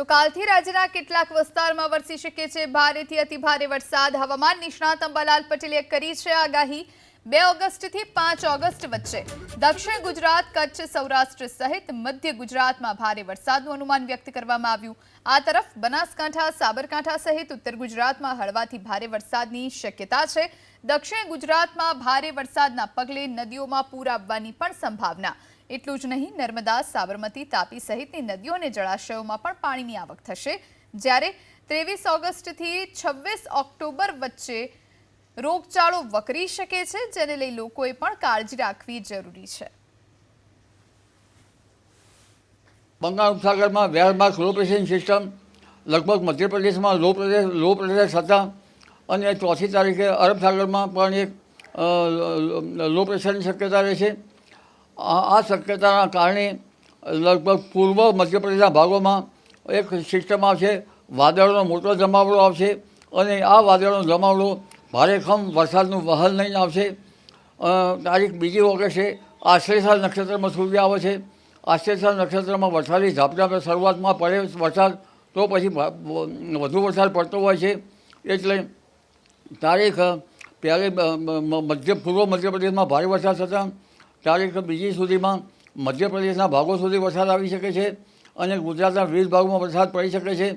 તો કાલથી રાજ્યના કેટલાક વિસ્તારમાં વરસી શકે છે ભારેથી અતિભારે વરસાદ. હવામાન નિષ્ણાત અંબાલાલ પટેલે કરી છે આગાહી. બે ઓગસ્ટથી પાંચ ઓગસ્ટ વચ્ચે. દક્ષિણ ગુજરાત, કચ્છ, સૌરાષ્ટ્ર સહિત મધ્ય ગુજરાતમાં ભારે વરસાદનું અનુમાન વ્યક્ત કરવામાં આવ્યું. આ તરફ બનાસકાંઠા, સાબરકાંઠા સહિત ઉત્તર ગુજરાતમાં હળવાથી ભારે વરસાદની શક્યતા છે. દક્ષિણ ગુજરાતમાં ભારે વરસાદના પગલે નદીઓમાં પૂર આવવાની પણ સંભાવના. એટલું જ નહીં, નર્મદા, સાબરમતી, તાપી સહિતની નદીઓ અને જળાશયોમાં પણ પાણીની આવક થશે. જ્યારે ત્રેવીસ ઓગસ્ટથી છવ્વીસ ઓક્ટોબર વચ્ચે રોગચાળો વકરી શકે છે, જેને લઈ લોકોએ પણ કાળજી રાખવી જરૂરી છે. Bengal ઉપસાગરમાં well marked low pressure system, લગભગ મધ્યપ્રદેશમાં લો પ્રેશર લો પ્રેશર હતા. અને ચોથી તારીખે અરબ સાગરમાં પણ એક લો પ્રેશરની શક્યતા રહે છે આ શક્યતાના કારણે લગભગ પૂર્વ મધ્યપ્રદેશના ભાગોમાં એક સિસ્ટમ આવશે, વાદળનો મોટો જમાવડો આવશે અને આ વાદળનો જમાવડો ભારેખમ વરસાદનું વહન લઈને આવશે. તારીખ બીજી ઓગસ્ટે આશ્લેષા નક્ષત્રમાં સૂર્ય આવે છે. આશ્લેષા નક્ષત્રમાં વરસાદી ઝાપટા શરૂઆતમાં પડે વરસાદ તો પછી વધુ વરસાદ પડતો હોય છે. એટલે તારીખ પહેલી મધ્ય, પૂર્વ મધ્યપ્રદેશમાં ભારે વરસાદ થતાં તારીખ બીજી સુધીમાં મધ્યપ્રદેશના ભાગો સુધી વરસાદ આવી શકે છે અને ગુજરાતના વિવિધ ભાગોમાં વરસાદ પડી શકે છે.